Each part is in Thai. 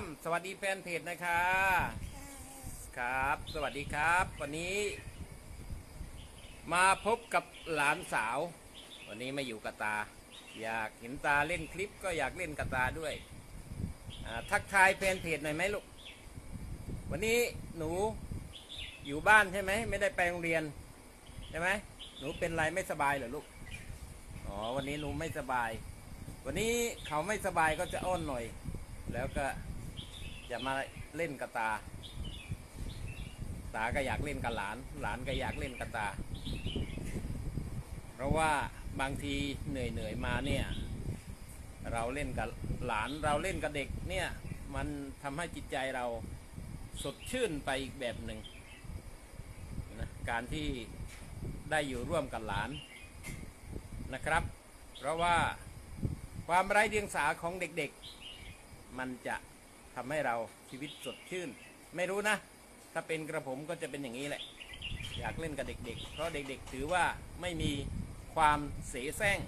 ม สวัสดีแฟนเพจนะคะ ครับ สวัสดีครับ วันนี้ มาพบกับหลานสาว วันนี้ไม่อยู่กับตา อยากเห็นตาเล่นคลิปก็อยากเล่นกับตาด้วยทักทายแฟนเพจหน่อยไหมลูก วันนี้หนูอยู่บ้านใช่ไหม ไม่ได้ไปโรงเรียนใช่ไหมหนูเป็นไรไม่สบายเหรอลูก อ๋อ วันนี้หนูไม่สบาย วันนี้เขาไม่สบายก็จะอ้อนหน่อย แล้วก็ จะมาเล่นกับตา ตาก็อยากเล่นกับหลาน หลานก็อยากเล่นกับตา เพราะว่าบางทีเหนื่อยเหนื่อยมาเนี่ย เราเล่นกับหลานเราเล่นกับเด็กเนี่ยมันทำให้จิตใจเราสดชื่นไปอีกแบบหนึ่งนะการที่ได้อยู่ร่วมกับหลานนะครับ เพราะว่าความไร้เดียงสาของเด็กๆ มันจะ ทำให้เราชีวิตสดชื่น ไม่รู้นะ ถ้าเป็นกระผมก็จะเป็นอย่างนี้แหละ อยากเล่นกับเด็ก ๆ เพราะเด็กๆ ถือว่าไม่มีความเสแสร้ง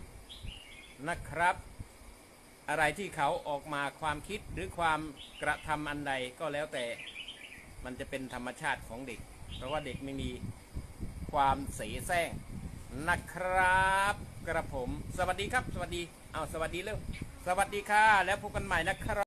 นะครับ อะไรที่เขาออกมาความคิดหรือความกระทำอันใดก็แล้วแต่มันจะเป็นธรรมชาติของเด็ก เพราะว่าเด็กไม่มีความเสแสร้งนะครับ กระผม สวัสดีครับ สวัสดีเอาสวัสดีเร็วสวัสดีค่ะ แล้วพบกันใหม่นะครับ